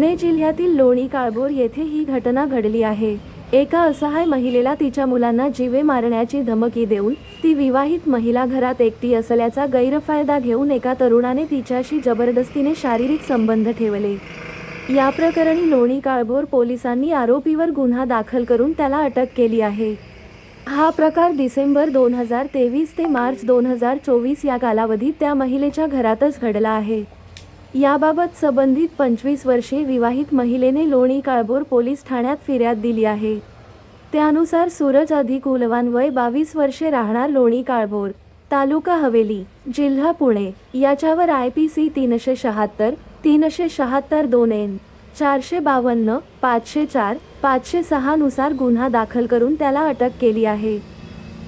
पुणे जिल्ह्यातील लोणी काळभोर येथे ही घटना घडली आहे. एका असहाय महिलेला तिच्या मुलांना जीवे मारण्याची धमकी देऊन ती विवाहित महिला घरात एकटी असल्याचा गैरफायदा घेऊन एका तरुणाने तिच्याशी जबरदस्तीने शारीरिक संबंध ठेवले. या प्रकरणी लोणी काळभोर पोलिसांनी आरोपीवर गुन्हा दाखल करून त्याला अटक केली आहे. हा प्रकार डिसेंबर दोन हजार तेवीस ते मार्च दोन हजार चोवीस या कालावधीत त्या महिलेच्या घरातच घडला आहे. याबाबत संबंधित पंचवीस वर्षीय विवाहित महिलेने लोणी काळभोर पोलीस ठाण्यात फिर्याद दिली आहे. त्यानुसार सूरज अधिक उलवान वय बावीस वर्षे राहणार लोणी काळभोर तालुका हवेली जिल्हा पुणे याच्यावर आय पी सी तीनशे शहात्तर तीनशे शहात्तर दोन एन चारशे बावन्न पाचशे चार पाचशे सहानुसार गुन्हा दाखल करून त्याला अटक केली आहे.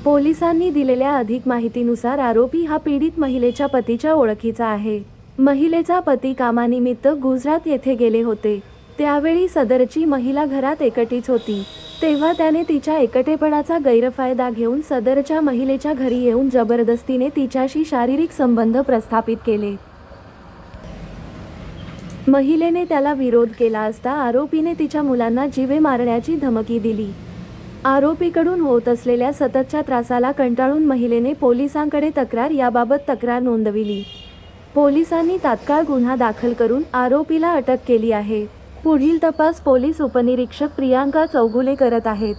पोलिसांनी दिलेल्या अधिक माहितीनुसार आरोपी हा पीडित महिलेच्या पतीच्या ओळखीचा आहे. महिलेचा पती कामानिमित्त गुजरात येथे गेले होते. त्यावेळी सदरची महिला घरात एकटीच होती. तेव्हा त्याने तिच्या एकटेपणाचा गैरफायदा घेऊन सदरच्या महिलेच्या घरी येऊन जबरदस्तीने तिच्याशी शारीरिक संबंध प्रस्थापित केले. महिलेने त्याला विरोध केला असता आरोपीने तिच्या मुलांना जीवे मारण्याची धमकी दिली. आरोपीकडून होत असलेल्या सततच्या त्रासाला कंटाळून महिलेने पोलिसांकडे तक्रार याबाबत तक्रार नोंदविली. पोलिसांनी तात्काळ गुन्हा दाखल करून आरोपीला अटक केली आहे. पुढील तपास पोलीस उपनिरीक्षक प्रियांका चौगुले करत आहेत.